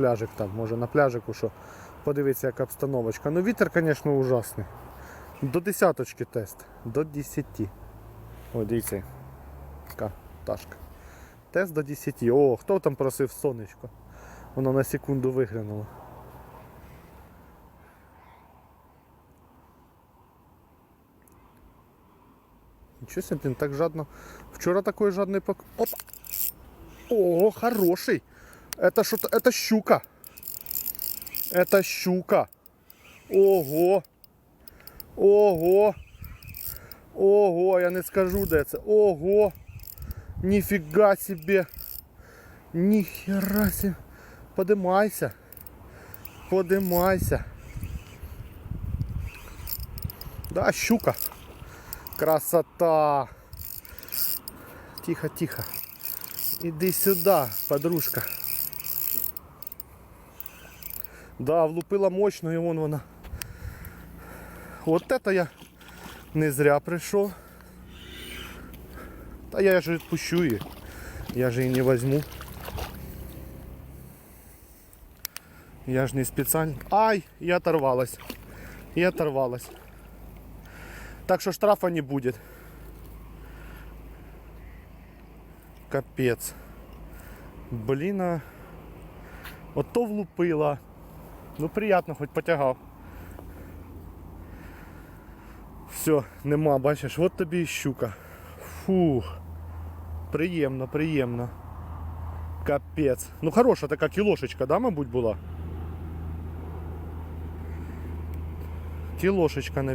пляжик там, може на пляжику, що подивитися, яка обстановочка. Ну вітер, звісно, ужасний. До десяточки тест. До 10. Ой, дивіться. Така пташка. Тест до 10. О, хто там просив сонечко? Воно на секунду виглянуло. Ничего себе, так жадно. Вчера такой жадный пок... Опа! О, хороший! Это что-то, это щука. Это щука. Ого! Ого! Ого, я не скажу, де це. Ого! Ніфіга себе! Ніхера себе! Подимайся! Подимайся! Да, щука! Красота! Тихо, тихо. Иди сюда, подружка. Да, влупила мощно, і вон вона. От это я не зря прийшов. Та я ж відпущу її. Я же її не возьму. Я ж не спеціально. Ай, я оторвалась. Я оторвалась. Так что штрафа не будет. Капец. Блін. а. Ото влупила. Ну приятно, хоч потягав. Все, нема, бачиш, от тобі і щука. Фух. Приємно, приємно. Капець. Ну хороша така кілошечка, да, мабуть, була? Кілошечка, навіть.